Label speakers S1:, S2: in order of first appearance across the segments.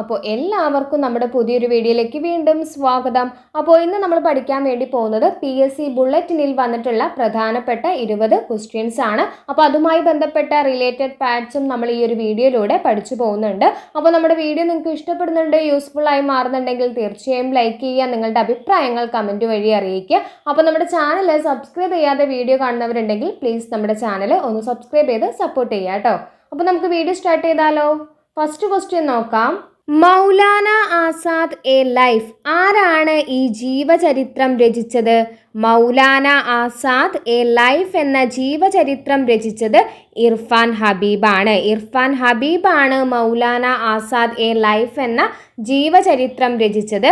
S1: അപ്പോൾ എല്ലാവർക്കും നമ്മുടെ പുതിയൊരു വീഡിയോയിലേക്ക് വീണ്ടും സ്വാഗതം. അപ്പോൾ ഇന്ന് നമ്മൾ പഠിക്കാൻ വേണ്ടി പോകുന്നത് പി എസ് സി ബുള്ളറ്റിനിൽ വന്നിട്ടുള്ള പ്രധാനപ്പെട്ട ഇരുപത് ക്വസ്റ്റ്യൻസ് ആണ്. അപ്പോൾ അതുമായി ബന്ധപ്പെട്ട റിലേറ്റഡ് പാറ്റ്സും നമ്മൾ ഈ ഒരു വീഡിയോയിലൂടെ പഠിച്ചു പോകുന്നുണ്ട്. അപ്പോൾ നമ്മുടെ വീഡിയോ നിങ്ങൾക്ക് ഇഷ്ടപ്പെടുന്നുണ്ട് യൂസ്ഫുൾ ആയി മാറുന്നുണ്ടെങ്കിൽ തീർച്ചയായും ലൈക്ക് ചെയ്യുക നിങ്ങളുടെ അഭിപ്രായങ്ങൾ കമന്റ് വഴി അറിയിക്കുക. അപ്പോൾ നമ്മുടെ ചാനൽ സബ്സ്ക്രൈബ് ചെയ്യാതെ വീഡിയോ കാണുന്നവരുണ്ടെങ്കിൽ പ്ലീസ് നമ്മുടെ ചാനൽ ഒന്ന് സബ്സ്ക്രൈബ് ചെയ്ത് സപ്പോർട്ട് ചെയ്യുക കേട്ടോ. അപ്പോൾ നമുക്ക് വീഡിയോ സ്റ്റാർട്ട് ചെയ്താലോ? ഫസ്റ്റ് ക്വസ്റ്റ്യൻ നോക്കാം. Maulana Azad a life. ആരാണ് ഈ ജീവചരിത്രം രചിച്ചത്? മൗലാന ആസാദ് എ ലൈഫ് എന്ന ജീവചരിത്രം രചിച്ചത് ഇർഫാൻ ഹബീബാണ്. ഇർഫാൻ ഹബീബാണ് മൗലാന ആസാദ് എ ലൈഫ് എന്ന ജീവചരിത്രം രചിച്ചത്.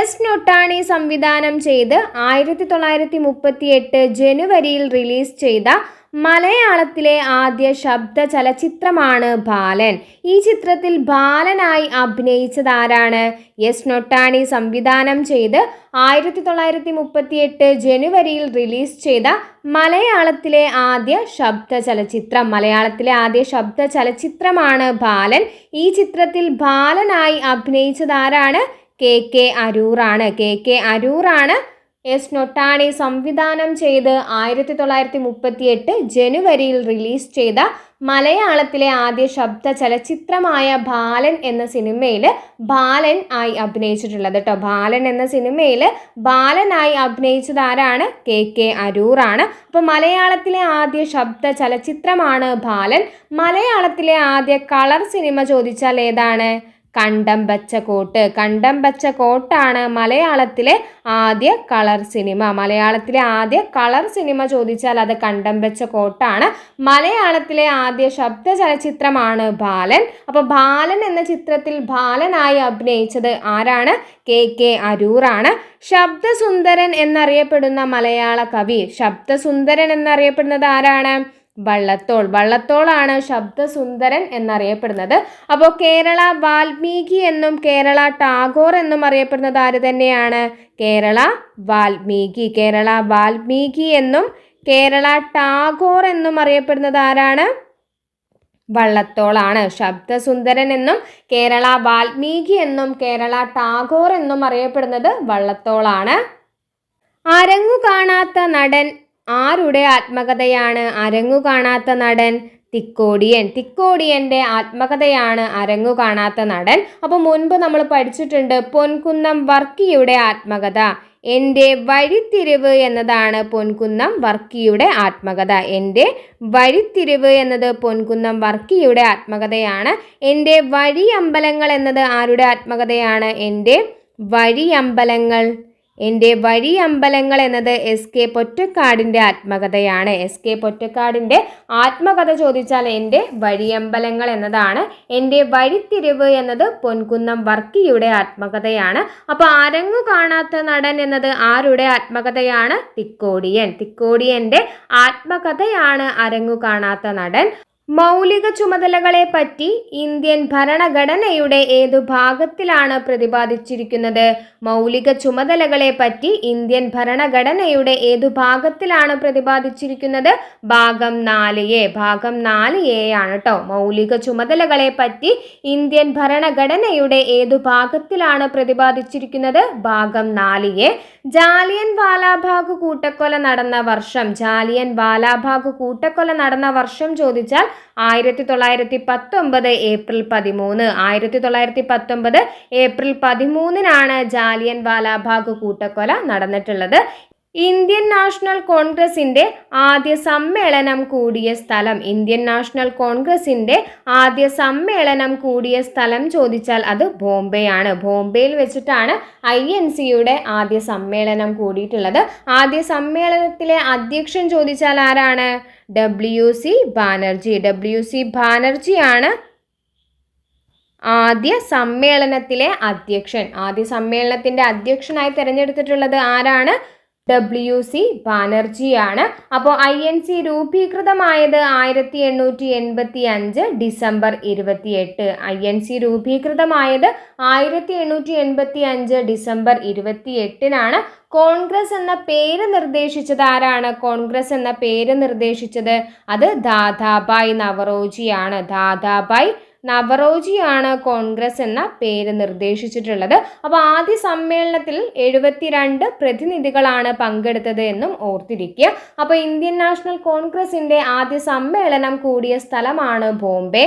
S1: എസ് നൊട്ടാണി സംവിധാനം ചെയ്ത് ആയിരത്തി തൊള്ളായിരത്തി മുപ്പത്തി എട്ട് ജനുവരിയിൽ റിലീസ് ചെയ്ത മലയാളത്തിലെ ആദ്യ ശബ്ദ ചലച്ചിത്രമാണ് ബാലൻ. ഈ ചിത്രത്തിൽ ബാലനായി അഭിനയിച്ചതാരാണ്? എസ് നൊട്ടാണി സംവിധാനം ചെയ്ത് ആയിരത്തി തൊള്ളായിരത്തി മുപ്പത്തി എട്ട് ജനുവരിയിൽ റിലീസ് ചെയ്ത മലയാളത്തിലെ ആദ്യ ശബ്ദ ചലച്ചിത്രം. മലയാളത്തിലെ ആദ്യ ശബ്ദ ചലച്ചിത്രമാണ് ബാലൻ. ഈ ചിത്രത്തിൽ ബാലനായി അഭിനയിച്ചതാരാണ്? കെ കെ അരൂറാണ്. കെ കെ അരൂറാണ് എസ് നൊട്ടാണി സംവിധാനം ചെയ്ത് ആയിരത്തി തൊള്ളായിരത്തി മുപ്പത്തി എട്ട് ജനുവരിയിൽ റിലീസ് ചെയ്ത മലയാളത്തിലെ ആദ്യ ശബ്ദ ചലച്ചിത്രമായ ബാലൻ എന്ന സിനിമയിൽ ബാലൻ ആയി അഭിനയിച്ചിട്ടുള്ളത് കേട്ടോ. ബാലൻ എന്ന സിനിമയിൽ ബാലനായി അഭിനയിച്ചത് ആരാണ്? കെ കെ അരൂറാണ്. അപ്പോൾ മലയാളത്തിലെ ആദ്യ ശബ്ദ ചലച്ചിത്രമാണ് ബാലൻ. മലയാളത്തിലെ ആദ്യ കളർ സിനിമ ചോദിച്ചാൽ ഏതാണ്? കണ്ടം പച്ച കോട്ട്. കണ്ടം പച്ച കോട്ടാണ് മലയാളത്തിലെ ആദ്യ കളർ സിനിമ. മലയാളത്തിലെ ആദ്യ കളർ സിനിമ ചോദിച്ചാൽ അത് കണ്ടം പച്ച കോട്ടാണ്. മലയാളത്തിലെ ആദ്യ ശബ്ദ ചലച്ചിത്രമാണ് ബാലൻ. അപ്പോൾ ബാലൻ എന്ന ചിത്രത്തിൽ ബാലനായി അഭിനയിച്ചത് ആരാണ്? K K അരൂറാണ്. ശബ്ദസുന്ദരൻ എന്നറിയപ്പെടുന്ന മലയാള കവി. ശബ്ദസുന്ദരൻ എന്നറിയപ്പെടുന്നത് ആരാണ്? വള്ളത്തോൾ. വള്ളത്തോളാണ് ശബ്ദസുന്ദരൻ എന്നറിയപ്പെടുന്നത്. അപ്പോൾ കേരള വാൽമീകി എന്നും കേരള ടാഗോർ എന്നും അറിയപ്പെടുന്നത് ആര് തന്നെയാണ്? കേരള വാൽമീകി. കേരള വാൽമീകി എന്നും കേരള ടാഗോർ എന്നും അറിയപ്പെടുന്നത് ആരാണ്? വള്ളത്തോളാണ്. ശബ്ദസുന്ദരൻ എന്നും കേരള വാൽമീകി എന്നും കേരള ടാഗോർ എന്നും അറിയപ്പെടുന്നത് വള്ളത്തോളാണ്. അരങ്ങു കാണാത്ത നടൻ ആരുടെ ആത്മകഥയാണ് അരങ്ങു കാണാത്ത നടൻ? തിക്കോടിയൻ. തിക്കോടിയന്റെ ആത്മകഥയാണ് അരങ്ങു കാണാത്ത നടൻ. അപ്പോൾ മുൻപ് നമ്മൾ പഠിച്ചിട്ടുണ്ട് പൊൻകുന്നം വർക്കിയുടെ ആത്മകഥ. എന്റെ വഴിത്തിരിവ് എന്നതാണ് പൊൻകുന്നം വർക്കിയുടെ ആത്മകഥ. എന്റെ വഴിത്തിരിവ് എന്നത് പൊൻകുന്നം വർക്കിയുടെ ആത്മകഥയാണ്. എന്റെ വഴിയമ്പലങ്ങൾ എന്നത് ആരുടെ ആത്മകഥയാണ്? എന്റെ വഴിയമ്പലങ്ങൾ. എന്റെ വഴി അമ്പലങ്ങൾ എന്നത് എസ് കെ പൊറ്റക്കാടിന്റെ ആത്മകഥയാണ്. എസ് കെ പൊറ്റക്കാടിന്റെ ആത്മകഥ ചോദിച്ചാൽ എന്റെ വഴിയമ്പലങ്ങൾ എന്നതാണ്. എന്റെ വഴിത്തിരിവ് എന്നത് പൊൻകുന്നം വർക്കിയുടെ ആത്മകഥയാണ്. അപ്പോൾ അരങ്ങു കാണാത്ത നടൻ എന്നത് ആരുടെ ആത്മകഥയാണ്? തിക്കോടിയൻ. തിക്കോടിയന്റെ ആത്മകഥയാണ് അരങ്ങു കാണാത്ത നടൻ. മൗലിക ചുമതലകളെ പറ്റി ഇന്ത്യൻ ഭരണഘടനയുടെ ഏതു ഭാഗത്തിലാണ് പ്രതിപാദിച്ചിരിക്കുന്നത്? മൗലിക ചുമതലകളെ പറ്റി ഇന്ത്യൻ ഭരണഘടനയുടെ ഏതു ഭാഗത്തിലാണ് പ്രതിപാദിച്ചിരിക്കുന്നത്? ഭാഗം നാല് എ ഭാഗം നാല് എ ആണ് കേട്ടോ മൗലിക ചുമതലകളെ പറ്റി ഇന്ത്യൻ ഭരണഘടനയുടെ ഏതു ഭാഗത്തിലാണ് പ്രതിപാദിച്ചിരിക്കുന്നത്? ഭാഗം നാല് എ ജാലിയൻ വാലാബാഗ് കൂട്ടക്കൊല നടന്ന വർഷം. ജാലിയൻ വാലാബാഗ് കൂട്ടക്കൊല നടന്ന വർഷം ചോദിച്ചാൽ ആയിരത്തി തൊള്ളായിരത്തി പത്തൊമ്പത് ഏപ്രിൽ പതിമൂന്ന്. ആയിരത്തി തൊള്ളായിരത്തി പത്തൊമ്പത് ഏപ്രിൽ പതിമൂന്നിനാണ് ജാലിയൻ വാലാബാഗ് കൂട്ടക്കൊല നടന്നിട്ടുള്ളത്. ഇന്ത്യൻ നാഷണൽ കോൺഗ്രസിന്റെ ആദ്യ സമ്മേളനം കൂടിയ സ്ഥലം. ഇന്ത്യൻ നാഷണൽ കോൺഗ്രസിന്റെ ആദ്യ സമ്മേളനം കൂടിയ സ്ഥലം ചോദിച്ചാൽ അത് ബോംബെയാണ്. ബോംബെയിൽ വെച്ചിട്ടാണ് ഐ എൻ സിയുടെ ആദ്യ സമ്മേളനം കൂടിയിട്ടുള്ളത്. ആദ്യ സമ്മേളനത്തിലെ അധ്യക്ഷൻ ചോദിച്ചാൽ ആരാണ്? W C Banerjee. W C ബാനർജിയാണ് ആദ്യ സമ്മേളനത്തിലെ അധ്യക്ഷൻ. ആദ്യ സമ്മേളനത്തിന്റെ അധ്യക്ഷനായി തിരഞ്ഞെടുത്തിട്ടുള്ളത് ആരാണ്? ഡബ്ല്യു സി ബാനർജിയാണ്. അപ്പോൾ ഐ എൻ സി രൂപീകൃതമായത് ആയിരത്തി എണ്ണൂറ്റി എൺപത്തി അഞ്ച് ഡിസംബർ ഇരുപത്തിയെട്ട്. ഐ എൻ സി രൂപീകൃതമായത് ആയിരത്തി എണ്ണൂറ്റി എൺപത്തി അഞ്ച് ഡിസംബർ ഇരുപത്തി എട്ടിനാണ് കോൺഗ്രസ് എന്ന പേര് നിർദ്ദേശിച്ചത് ആരാണ്? കോൺഗ്രസ് എന്ന പേര് നിർദ്ദേശിച്ചത് അത് ദാദാബായ് നവറോജിയാണ്. ദാദാബായ് നവറോജിയാണ് കോൺഗ്രസ് എന്ന പേര് നിർദ്ദേശിച്ചിട്ടുള്ളത്. അപ്പോൾ ആദ്യ സമ്മേളനത്തിൽ എഴുപത്തിരണ്ട് പ്രതിനിധികളാണ് പങ്കെടുത്തത് എന്നും ഓർത്തിരിക്കുക. അപ്പോൾ ഇന്ത്യൻ നാഷണൽ കോൺഗ്രസിന്റെ ആദ്യ സമ്മേളനം കൂടിയ സ്ഥലമാണ് ബോംബെ.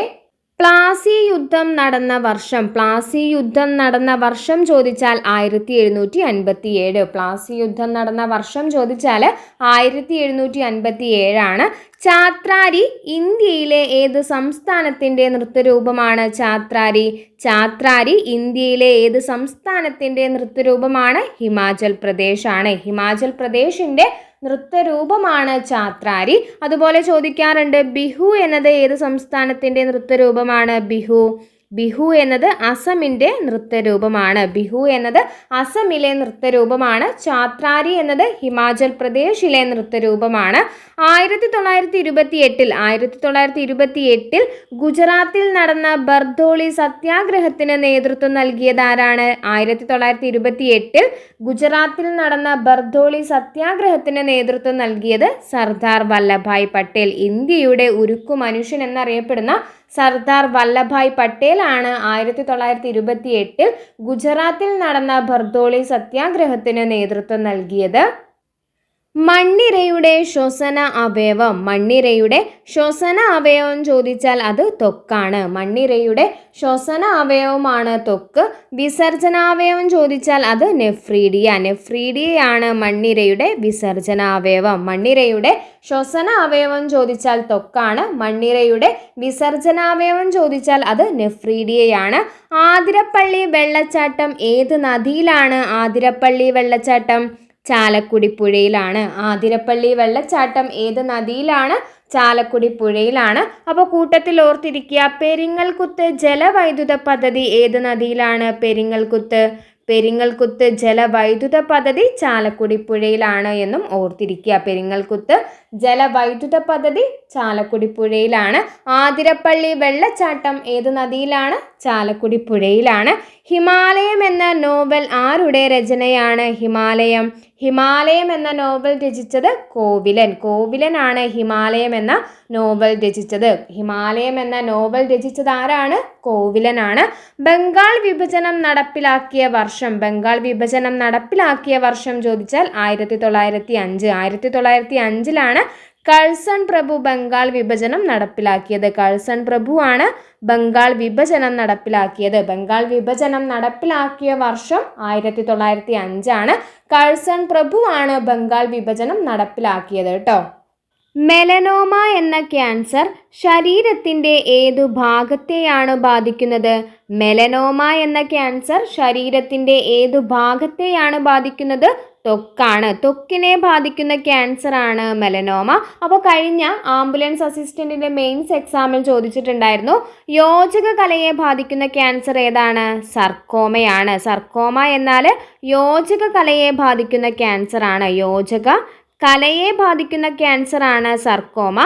S1: പ്ലാസി യുദ്ധം നടന്ന വർഷം പ്ലാസി യുദ്ധം നടന്ന വർഷം ചോദിച്ചാൽ ആയിരത്തി എഴുന്നൂറ്റി അൻപത്തി ഏഴ് പ്ലാസി യുദ്ധം നടന്ന വർഷം ചോദിച്ചാൽ ആയിരത്തി എഴുന്നൂറ്റി അൻപത്തി ഏഴാണ് ചാത്രാരി ഇന്ത്യയിലെ ഏത് സംസ്ഥാനത്തിന്റെ നൃത്തരൂപമാണ്? ചാത്രാരി. ചാത്രാരി ഇന്ത്യയിലെ ഏത് സംസ്ഥാനത്തിന്റെ നൃത്തരൂപമാണ്? ഹിമാചൽ പ്രദേശാണ്. ഹിമാചൽ പ്രദേശിന്റെ നൃത്തരൂപമാണ് ചാത്രാരി. അതുപോലെ ചോദിക്കാറുണ്ട് ബിഹു എന്നത് ഏത് സംസ്ഥാനത്തിന്റെ നൃത്തരൂപമാണ്? ബിഹു. ബിഹു എന്നത് അസമിന്റെ നൃത്തരൂപമാണ്. ബിഹു എന്നത് അസമിലെ നൃത്തരൂപമാണ്. ചാത്രാരി എന്നത് ഹിമാചൽ പ്രദേശിലെ നൃത്തരൂപമാണ്. ആയിരത്തി തൊള്ളായിരത്തി ഇരുപത്തി എട്ടിൽ ആയിരത്തി തൊള്ളായിരത്തി ഇരുപത്തി എട്ടിൽ ഗുജറാത്തിൽ നടന്ന ബർദോളി സത്യാഗ്രഹത്തിന് നേതൃത്വം നൽകിയതാരാണ്? ആയിരത്തി തൊള്ളായിരത്തി ഇരുപത്തി എട്ടിൽ ഗുജറാത്തിൽ നടന്ന ബർദോളി സത്യാഗ്രഹത്തിന് നേതൃത്വം നൽകിയത് സർദാർ വല്ലഭായ് പട്ടേൽ. ഇന്ത്യയുടെ ഉരുക്കു മനുഷ്യൻ എന്നറിയപ്പെടുന്ന സർദാർ വല്ലഭായ് പട്ടേൽ ആണ് ആയിരത്തി തൊള്ളായിരത്തി ഇരുപത്തി എട്ടിൽ ഗുജറാത്തിൽ നടന്ന ബർദോളി സത്യാഗ്രഹത്തിന് നേതൃത്വം നൽകിയത്. മണ്ണിരയുടെ ശ്വസന അവയവം. മണ്ണിരയുടെ ശ്വസന അവയവം ചോദിച്ചാൽ അത് തൊക്കാണ്. മണ്ണിരയുടെ ശ്വസന അവയവമാണ് ത്വക്ക് വിസർജനാവയവം ചോദിച്ചാൽ അത് നെഫ്രീഡിയ. നെഫ്രീഡിയയാണ് മണ്ണിരയുടെ വിസർജനാവയവം. മണ്ണിരയുടെ ശ്വസന അവയവം ചോദിച്ചാൽ തൊക്കാണ്. മണ്ണിരയുടെ വിസർജനാവയവം ചോദിച്ചാൽ അത് നെഫ്രീഡിയയാണ്. ആതിരപ്പള്ളി വെള്ളച്ചാട്ടം ഏത് നദിയിലാണ് ആതിരപ്പള്ളി വെള്ളച്ചാട്ടം? ചാലക്കുടി പുഴയിലാണ് ആതിരപ്പള്ളി വെള്ളച്ചാട്ടം ഏത് നദിയിലാണ്? ചാലക്കുടി പുഴയിലാണ് അപ്പോൾ കൂട്ടത്തിൽ ഓർത്തിരിക്കുക പെരിങ്ങൽകുത്ത് ജലവൈദ്യുത പദ്ധതി ഏത് നദിയിലാണ്? പെരിങ്ങൽകുത്ത് പെരിങ്ങൽകുത്ത് ജലവൈദ്യുത പദ്ധതി ചാലക്കുടി പുഴയിലാണ് എന്നും ഓർത്തിരിക്കുക. പെരിങ്ങൽകുത്ത് ജലവൈദ്യുത പദ്ധതി ചാലക്കുടി പുഴയിലാണ് ആതിരപ്പള്ളി വെള്ളച്ചാട്ടം ഏത് നദിയിലാണ്? ചാലക്കുടി പുഴയിലാണ് ഹിമാലയം എന്ന നോവൽ ആരുടെ രചനയാണ്? ഹിമാലയം ഹിമാലയം എന്ന നോവൽ രചിച്ചത് കോവിലൻ. കോവിലനാണ് ഹിമാലയം എന്ന നോവൽ രചിച്ചത്. ഹിമാലയം എന്ന നോവൽ രചിച്ചത് ആരാണ്? കോവിലനാണ്. ബംഗാൾ വിഭജനം നടപ്പിലാക്കിയ വർഷം ബംഗാൾ വിഭജനം നടപ്പിലാക്കിയ വർഷം ചോദിച്ചാൽ ആയിരത്തി തൊള്ളായിരത്തി അഞ്ച് ആയിരത്തി തൊള്ളായിരത്തി അഞ്ചിലാണ് കഴ്സൺ പ്രഭു ബംഗാൾ വിഭജനം നടപ്പിലാക്കിയത്. കഴ്സൺ പ്രഭുവാണ് ബംഗാൾ വിഭജനം നടപ്പിലാക്കിയത്. ബംഗാൾ വിഭജനം നടപ്പിലാക്കിയ വർഷം ആയിരത്തി തൊള്ളായിരത്തി അഞ്ചാണ് കഴ്സൺ പ്രഭുവാണ് ബംഗാൾ വിഭജനം നടപ്പിലാക്കിയത് കേട്ടോ. മെലനോമ എന്ന ക്യാൻസർ ശരീരത്തിന്റെ ഏതു ഭാഗത്തെയാണ് ബാധിക്കുന്നത്? മെലനോമ എന്ന ക്യാൻസർ ശരീരത്തിന്റെ ഏതു ഭാഗത്തെയാണ് ബാധിക്കുന്നത്? ത്വക്കാണ് ത്വക്കിനെ ബാധിക്കുന്ന ക്യാൻസർ ആണ് മെലനോമ. അപ്പോൾ കഴിഞ്ഞ ആംബുലൻസ് അസിസ്റ്റന്റിന്റെ മെയിൻസ് എക്സാമിൽ ചോദിച്ചിട്ടുണ്ടായിരുന്നു യോജക കലയെ ബാധിക്കുന്ന ക്യാൻസർ ഏതാണ്? സർക്കോമയാണ്. സർക്കോമ എന്നാൽ യോജക കലയെ ബാധിക്കുന്ന ക്യാൻസർ ആണ് യോജക കലയെ ബാധിക്കുന്ന ക്യാൻസറാണ് സർക്കോമ.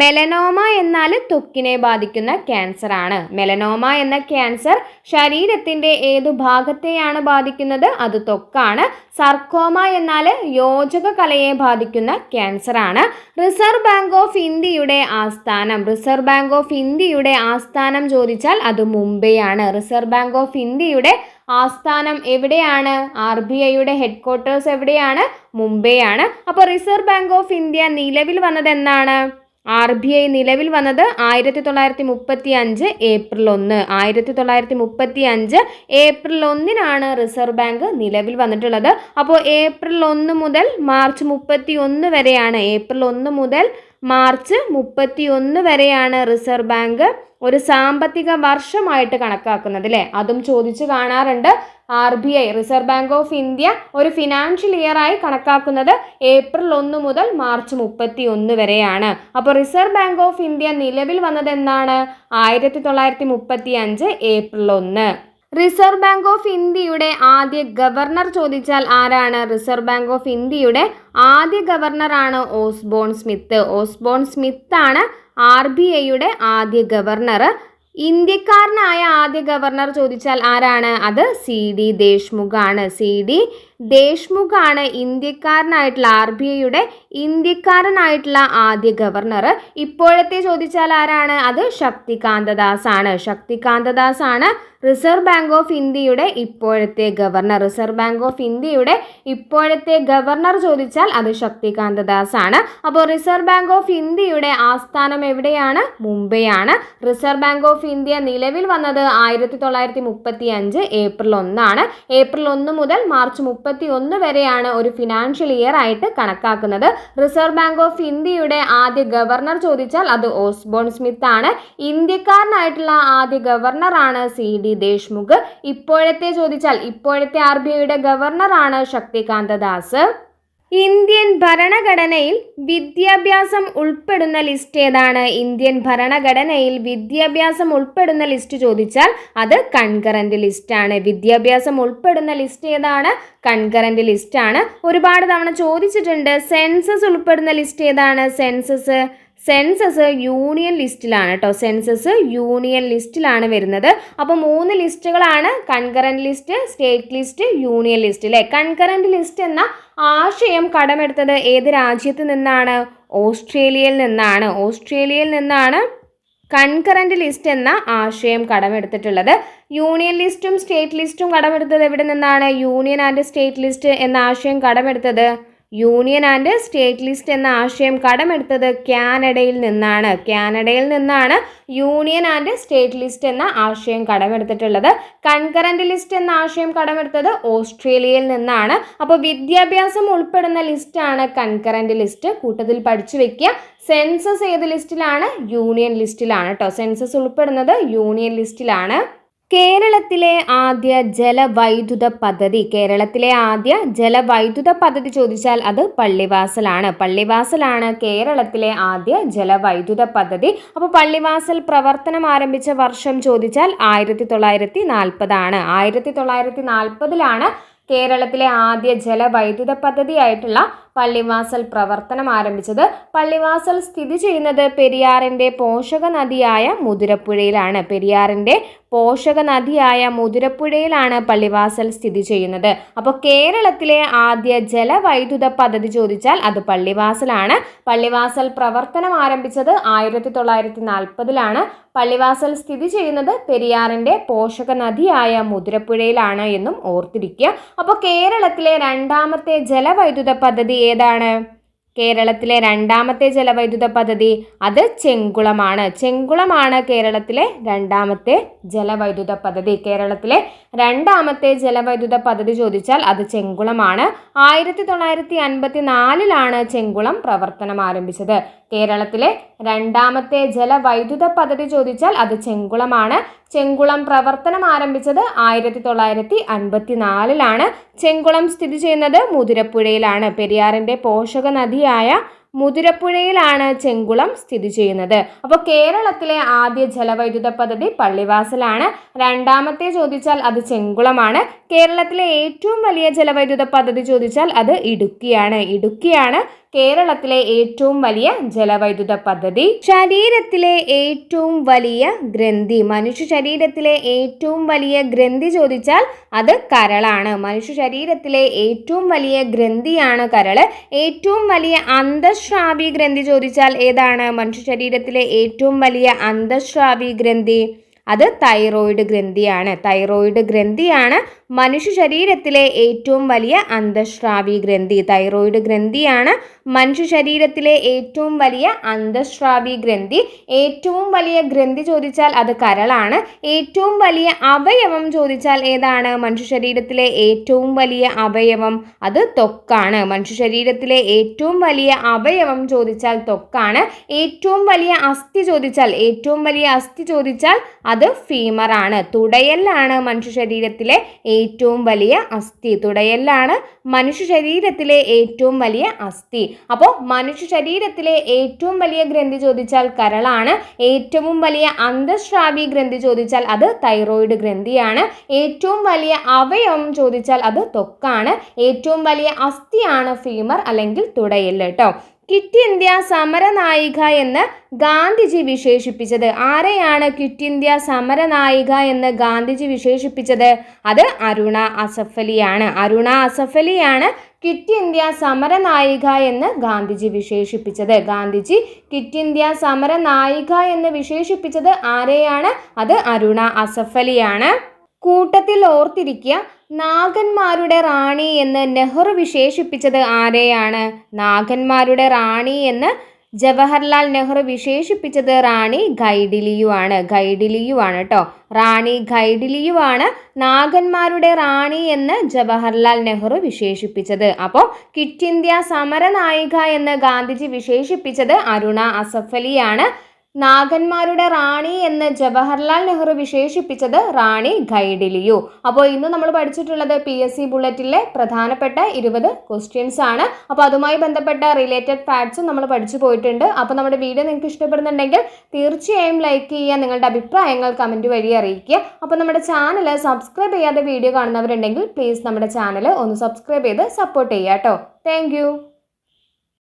S1: മെലനോമ എന്നാൽ തൊക്കിനെ ബാധിക്കുന്ന ക്യാൻസറാണ്. മെലനോമ എന്ന ക്യാൻസർ ശരീരത്തിന്റെ ഏതു ഭാഗത്തെയാണ് ബാധിക്കുന്നത്? അത് തൊക്കാണ്. സർക്കോമ എന്നാൽ യോജക കലയെ ബാധിക്കുന്ന ക്യാൻസറാണ്. റിസർവ് ബാങ്ക് ഓഫ് ഇന്ത്യയുടെ ആസ്ഥാനം. റിസർവ് ബാങ്ക് ഓഫ് ഇന്ത്യയുടെ ആസ്ഥാനം ചോദിച്ചാൽ അത് മുംബൈയാണ് റിസർവ് ബാങ്ക് ഓഫ് ഇന്ത്യയുടെ ആസ്ഥാനം എവിടെയാണ്? ആർ ബി ഐയുടെ ഹെഡ് ക്വാർട്ടേഴ്സ് എവിടെയാണ്? ആണ് അപ്പോൾ റിസർവ് ബാങ്ക് ഓഫ് ഇന്ത്യ നിലവിൽ വന്നത് എന്നാണ്? ആർ ബി ഐ നിലവിൽ വന്നത് ആയിരത്തി തൊള്ളായിരത്തി മുപ്പത്തി അഞ്ച് ഏപ്രിൽ ഒന്ന്. ആയിരത്തി തൊള്ളായിരത്തി മുപ്പത്തി അഞ്ച് ഏപ്രിൽ ഒന്നിനാണ് റിസർവ് ബാങ്ക് നിലവിൽ വന്നിട്ടുള്ളത്. അപ്പോൾ ഏപ്രിൽ ഒന്ന് മുതൽ മാർച്ച് മുപ്പത്തി ഒന്ന് വരെയാണ്. ഏപ്രിൽ ഒന്ന് മുതൽ മാർച്ച് മുപ്പത്തി ഒന്ന് വരെയാണ് റിസർവ് ബാങ്ക് ഒരു സാമ്പത്തിക വർഷമായിട്ട് കണക്കാക്കുന്നത് അല്ലേ അതും ചോദിച്ചു കാണാറുണ്ട്. R B I reserve bank of India ഒരു ഫിനാൻഷ്യൽ ഇയർ ആയി കണക്കാക്കുന്നത് ഏപ്രിൽ ഒന്ന് മുതൽ മാർച്ച് മുപ്പത്തി ഒന്ന് വരെയാണ്. അപ്പോൾ റിസർവ് ബാങ്ക് ഓഫ് ഇന്ത്യ നിലവിൽ വന്നത് എന്നാണ് ആയിരത്തി തൊള്ളായിരത്തി മുപ്പത്തി അഞ്ച് ഏപ്രിൽ ഒന്ന്. റിസർവ് ബാങ്ക് ഓഫ് ഇന്ത്യയുടെ ആദ്യ ഗവർണർ ചോദിച്ചാൽ ആരാണ്? റിസർവ് ബാങ്ക് ഓഫ് ഇന്ത്യയുടെ ആദ്യ ഗവർണറാണ് ഓസ്ബോൺ സ്മിത്ത്. ഓസ്ബോൺ സ്മിത്ത് ആണ് ആർ ബി ഐയുടെ ആദ്യ ഗവർണർ. ഇന്ത്യക്കാരനായ ആദ്യ ഗവർണർ ചോദിച്ചാൽ ആരാണ്? അത് സി ഡി ദേശ്മുഖാണ്. സി ഡി ദേശ്മുഖ് ആണ് ഇന്ത്യക്കാരനായിട്ടുള്ള ആർ ബി ഐയുടെ ഇന്ത്യക്കാരനായിട്ടുള്ള ആദ്യ ഗവർണർ. ഇപ്പോഴത്തെ ചോദിച്ചാൽ ആരാണ്? അത് ശക്തികാന്ത ദാസ് ആണ് ശക്തികാന്ത ദാസ് ആണ് റിസർവ് ബാങ്ക് ഓഫ് ഇന്ത്യയുടെ ഇപ്പോഴത്തെ ഗവർണർ. റിസർവ് ബാങ്ക് ഓഫ് ഇന്ത്യയുടെ ഇപ്പോഴത്തെ ഗവർണർ ചോദിച്ചാൽ അത് ശക്തികാന്ത ദാസ് ആണ് അപ്പോൾ റിസർവ് ബാങ്ക് ഓഫ് ഇന്ത്യയുടെ ആസ്ഥാനം എവിടെയാണ്? മുംബൈയാണ്. റിസർവ് ബാങ്ക് ഓഫ് ഇന്ത്യ നിലവിൽ വന്നത് ആയിരത്തി തൊള്ളായിരത്തി മുപ്പത്തി അഞ്ച് ഏപ്രിൽ ഒന്നാണ്. ഏപ്രിൽ ഒന്ന് മുതൽ മാർച്ച് മുപ്പത്തി ഒന്ന് വരെയാണ് ഒരു ഫിനാൻഷ്യൽ ഇയർ ആയിട്ട് കണക്കാക്കുന്നത്. റിസർവ് ബാങ്ക് ഓഫ് ഇന്ത്യയുടെ ആദ്യ ഗവർണർ ചോദിച്ചാൽ അത് ഓസ്ബോൺ സ്മിത്ത് ആണ്. ഇന്ത്യക്കാരനായിട്ടുള്ള ആദ്യ ഗവർണറാണ് സി ഡി ദേശ്മുഖ്. ഇപ്പോഴത്തെ ചോദിച്ചാൽ ഇപ്പോഴത്തെ ആർ ബി ഐയുടെ ഗവർണറാണ് ശക്തികാന്ത ദാസ്. ഇന്ത്യൻ ഭരണഘടനയിൽ വിദ്യാഭ്യാസം ഉൾപ്പെടുന്ന ലിസ്റ്റ് ഏതാണ്? ഇന്ത്യൻ ഭരണഘടനയിൽ വിദ്യാഭ്യാസം ഉൾപ്പെടുന്ന ലിസ്റ്റ് ചോദിച്ചാൽ അത് കൺകറന്റ് ലിസ്റ്റാണ് വിദ്യാഭ്യാസം ഉൾപ്പെടുന്ന ലിസ്റ്റ് ഏതാണ്? കൺകറന്റ് ലിസ്റ്റാണ് ഒരുപാട് തവണ ചോദിച്ചിട്ടുണ്ട്. സെൻസസ് ഉൾപ്പെടുന്ന ലിസ്റ്റ് ഏതാണ്? സെൻസസ് സെൻസസ് യൂണിയൻ ലിസ്റ്റിലാണ് കേട്ടോ സെൻസസ് യൂണിയൻ ലിസ്റ്റിലാണ് വരുന്നത്. അപ്പോൾ മൂന്ന് ലിസ്റ്റുകളാണ്. Concurrent list state list union list അല്ലേ കൺകറന്റ് ലിസ്റ്റ് എന്ന ആശയം കടമെടുത്തത് ഏത് രാജ്യത്ത് നിന്നാണ്? ഓസ്ട്രേലിയയിൽ നിന്നാണ്. ഓസ്ട്രേലിയയിൽ നിന്നാണ് കൺകറന്റ് ലിസ്റ്റ് എന്ന ആശയം കടമെടുത്തിട്ടുള്ളത്. യൂണിയൻ ലിസ്റ്റും സ്റ്റേറ്റ് ലിസ്റ്റും കടമെടുത്തത് എവിടെ നിന്നാണ്? യൂണിയൻ ആൻഡ് സ്റ്റേറ്റ് ലിസ്റ്റ് എന്ന ആശയം കടമെടുത്തത് യൂണിയൻ ആൻഡ് സ്റ്റേറ്റ് ലിസ്റ്റ് എന്ന ആശയം കടമെടുത്തത് കാനഡയിൽ നിന്നാണ്. കാനഡയിൽ നിന്നാണ് യൂണിയൻ ആൻഡ് സ്റ്റേറ്റ് ലിസ്റ്റ് എന്ന ആശയം കടമെടുത്തിട്ടുള്ളത്. കൺകറന്റ് ലിസ്റ്റ് എന്ന ആശയം കടമെടുത്തത് ഓസ്ട്രേലിയയിൽ നിന്നാണ്. അപ്പോൾ വിദ്യാഭ്യാസം ഉൾപ്പെടുന്ന ലിസ്റ്റാണ് കൺകറന്റ് ലിസ്റ്റ്. കൂട്ടത്തിൽ പഠിച്ചു വെക്കുക. സെൻസസ് ഏത് ലിസ്റ്റിലാണ്? യൂണിയൻ ലിസ്റ്റിലാണ് കേട്ടോ. സെൻസസ് ഉൾപ്പെടുന്നത് യൂണിയൻ ലിസ്റ്റിലാണ്. കേരളത്തിലെ ആദ്യ ജലവൈദ്യുത പദ്ധതി കേരളത്തിലെ ആദ്യ ജലവൈദ്യുത പദ്ധതി ചോദിച്ചാൽ അത് പള്ളിവാസലാണ്. പള്ളിവാസലാണ് കേരളത്തിലെ ആദ്യ ജലവൈദ്യുത പദ്ധതി. അപ്പോൾ പള്ളിവാസൽ പ്രവർത്തനം ആരംഭിച്ച വർഷം ചോദിച്ചാൽ ആയിരത്തി തൊള്ളായിരത്തി നാൽപ്പതാണ് ആയിരത്തി തൊള്ളായിരത്തി നാൽപ്പതിലാണ് കേരളത്തിലെ ആദ്യ ജലവൈദ്യുത പദ്ധതിയായിട്ടുള്ള പള്ളിവാസൽ പ്രവർത്തനം ആരംഭിച്ചത്. പള്ളിവാസൽ സ്ഥിതി ചെയ്യുന്നത് പെരിയാറിന്റെ പോഷക നദിയായ മുതിരപ്പുഴയിലാണ്. പെരിയാറിന്റെ പോഷക നദിയായ മുതിരപ്പുഴയിലാണ് പള്ളിവാസൽ സ്ഥിതി ചെയ്യുന്നത്. അപ്പോൾ കേരളത്തിലെ ആദ്യ ജലവൈദ്യുത പദ്ധതി ചോദിച്ചാൽ അത് പള്ളിവാസലാണ്. പള്ളിവാസൽ പ്രവർത്തനം ആരംഭിച്ചത് ആയിരത്തി തൊള്ളായിരത്തി നാൽപ്പതിലാണ് പള്ളിവാസൽ സ്ഥിതി ചെയ്യുന്നത് പെരിയാറിന്റെ പോഷക നദിയായ മുതിരപ്പുഴയിലാണ് എന്നും ഓർത്തിരിക്കുക. അപ്പോൾ കേരളത്തിലെ രണ്ടാമത്തെ ജലവൈദ്യുത പദ്ധതി ഏതാണ്? കേരളത്തിലെ രണ്ടാമത്തെ ജലവൈദ്യുത പദ്ധതി അത് ചെങ്കുളമാണ്. ചെങ്കുളമാണ് കേരളത്തിലെ രണ്ടാമത്തെ ജലവൈദ്യുത പദ്ധതി. കേരളത്തിലെ രണ്ടാമത്തെ ജലവൈദ്യുത പദ്ധതി ചോദിച്ചാൽ അത് ചെങ്കുളമാണ്. ആയിരത്തി തൊള്ളായിരത്തി അൻപത്തി നാലിലാണ് ചെങ്കുളം പ്രവർത്തനം ആരംഭിച്ചത്. കേരളത്തിലെ രണ്ടാമത്തെ ജലവൈദ്യുത പദ്ധതി ചോദിച്ചാൽ അത് ചെങ്കുളമാണ്. ചെങ്കുളം പ്രവർത്തനം ആരംഭിച്ചത് ആയിരത്തി തൊള്ളായിരത്തി അൻപത്തി നാലിലാണ് ചെങ്കുളം സ്ഥിതി ചെയ്യുന്നത് മുതിരപ്പുഴയിലാണ്. പെരിയാറിന്റെ പോഷക നദിയായ മുതിരപ്പുഴയിലാണ് ചെങ്കുളം സ്ഥിതി ചെയ്യുന്നത്. അപ്പോൾ കേരളത്തിലെ ആദ്യ ജലവൈദ്യുത പദ്ധതി പള്ളിവാസലാണ്. രണ്ടാമത്തെ ചോദിച്ചാൽ അത് ചെങ്കുളമാണ്. കേരളത്തിലെ ഏറ്റവും വലിയ ജലവൈദ്യുത പദ്ധതി ചോദിച്ചാൽ അത് ഇടുക്കിയാണ്. ഇടുക്കിയാണ് കേരളത്തിലെ ഏറ്റവും വലിയ ജലവൈദ്യുത പദ്ധതി. ശരീരത്തിലെ ഏറ്റവും വലിയ ഗ്രന്ഥി. മനുഷ്യ ശരീരത്തിലെ ഏറ്റവും വലിയ ഗ്രന്ഥി ചോദിച്ചാൽ അത് കരളാണ്. മനുഷ്യ ശരീരത്തിലെ ഏറ്റവും വലിയ ഗ്രന്ഥിയാണ് കരൾ. ഏറ്റവും വലിയ അന്തശ്രാവി ഗ്രന്ഥി ചോദിച്ചാൽ ഏതാണ്? മനുഷ്യ ശരീരത്തിലെ ഏറ്റവും വലിയ അന്തശ്രാവി ഗ്രന്ഥി. അത് തൈറോയിഡ് ഗ്രന്ഥിയാണ്. തൈറോയിഡ് ഗ്രന്ഥിയാണ് മനുഷ്യ ശരീരത്തിലെ ഏറ്റവും വലിയ അന്തഃശ്രാവി ഗ്രന്ഥി തൈറോയിഡ് ഗ്രന്ഥിയാണ് മനുഷ്യ ശരീരത്തിലെ ഏറ്റവും വലിയ അന്തഃശ്രാവി ഗ്രന്ഥി. ഏറ്റവും വലിയ ഗ്രന്ഥി ചോദിച്ചാൽ അത് കരളാണ്. ഏറ്റവും വലിയ അവയവം ചോദിച്ചാൽ ഏതാണ്? മനുഷ്യ ശരീരത്തിലെ ഏറ്റവും വലിയ അവയവം അത് തൊക്കാണ് മനുഷ്യ ശരീരത്തിലെ ഏറ്റവും വലിയ അവയവം ചോദിച്ചാൽ തൊക്കാണ് ഏറ്റവും വലിയ അസ്ഥി ചോദിച്ചാൽ ഏറ്റവും വലിയ അസ്ഥി ചോദിച്ചാൽ അത് ഫീമറാണ് തുടയല്ലാണ് മനുഷ്യ ശരീരത്തിലെ ഏറ്റവും വലിയ അസ്ഥി. തുടയെല്ലാണ് മനുഷ്യ ശരീരത്തിലെ ഏറ്റവും വലിയ അസ്ഥി. അപ്പോൾ മനുഷ്യ ശരീരത്തിലെ ഏറ്റവും വലിയ ഗ്രന്ഥി ചോദിച്ചാൽ കരളാണ്. ഏറ്റവും വലിയ അന്തഃശ്രാവി ഗ്രന്ഥി ചോദിച്ചാൽ അത് തൈറോയിഡ് ഗ്രന്ഥിയാണ്. ഏറ്റവും വലിയ അവയവം ചോദിച്ചാൽ അത് തൊക്കാണ്. ഏറ്റവും വലിയ അസ്ഥിയാണ് ഫീമർ അല്ലെങ്കിൽ തുടയല്ല കേട്ടോ ക്വിറ്റ് ഇന്ത്യ സമരനായിക എന്ന് ഗാന്ധിജി വിശേഷിപ്പിച്ചത്. ആരെയാണ് കിറ്റ് ഇന്ത്യ സമരനായിക എന്ന് ഗാന്ധിജി വിശേഷിപ്പിച്ചത്? അത് അരുണ അസഫലിയാണ്. അരുണ അസഫലിയാണ് കിറ്റ് ഇന്ത്യ സമരനായിക എന്ന് ഗാന്ധിജി വിശേഷിപ്പിച്ചത്. ഗാന്ധിജി കിറ്റ് ഇന്ത്യ സമരനായിക എന്ന് വിശേഷിപ്പിച്ചത് ആരെയാണ്? അത് അരുണ അസഫലിയാണ്. കൂട്ടത്തിൽ ഓർത്തിരിക്കുക നാഗന്മാരുടെ റാണി എന്ന് നെഹ്റു വിശേഷിപ്പിച്ചത് ആരെയാണ്? നാഗന്മാരുടെ റാണി എന്ന് ജവഹർലാൽ നെഹ്റു വിശേഷിപ്പിച്ചത് റാണി ഗൈഡിലിയു ആണ് ഗൈഡിലിയു ആണ് കേട്ടോ റാണി ഗൈഡിലിയു ആണ് നാഗന്മാരുടെ റാണി എന്ന് ജവഹർലാൽ നെഹ്റു വിശേഷിപ്പിച്ചത്. അപ്പോൾ കിറ്റ് ഇന്ത്യ സമരനായിക എന്ന് ഗാന്ധിജി വിശേഷിപ്പിച്ചത് അരുണ അസഫലിയാണ്. നാഗന്മാരുടെ റാണി എന്ന് ജവഹർലാൽ നെഹ്റു വിശേഷിപ്പിച്ചത് റാണി ഗൈഡിലിയു. അപ്പോൾ ഇന്ന് നമ്മൾ പഠിച്ചിട്ടുള്ളത് പി എസ് സി ബുള്ളറ്റിലെ പ്രധാനപ്പെട്ട ഇരുപത് ക്വസ്റ്റ്യൻസ് ആണ്. അപ്പോൾ അതുമായി ബന്ധപ്പെട്ട റിലേറ്റഡ് ഫാക്ട്സും നമ്മൾ പഠിച്ചു പോയിട്ടുണ്ട്. അപ്പോൾ നമ്മുടെ വീഡിയോ നിങ്ങൾക്ക് ഇഷ്ടപ്പെടുന്നുണ്ടെങ്കിൽ തീർച്ചയായും ലൈക്ക് ചെയ്യുക നിങ്ങളുടെ അഭിപ്രായങ്ങൾ കമന്റ് വഴി അറിയിക്കുക. അപ്പോൾ നമ്മുടെ ചാനൽ സബ്സ്ക്രൈബ് ചെയ്യാതെ വീഡിയോ കാണുന്നവരുണ്ടെങ്കിൽ പ്ലീസ് നമ്മുടെ ചാനൽ ഒന്ന് സബ്സ്ക്രൈബ് ചെയ്ത് സപ്പോർട്ട് ചെയ്യാം കേട്ടോ താങ്ക്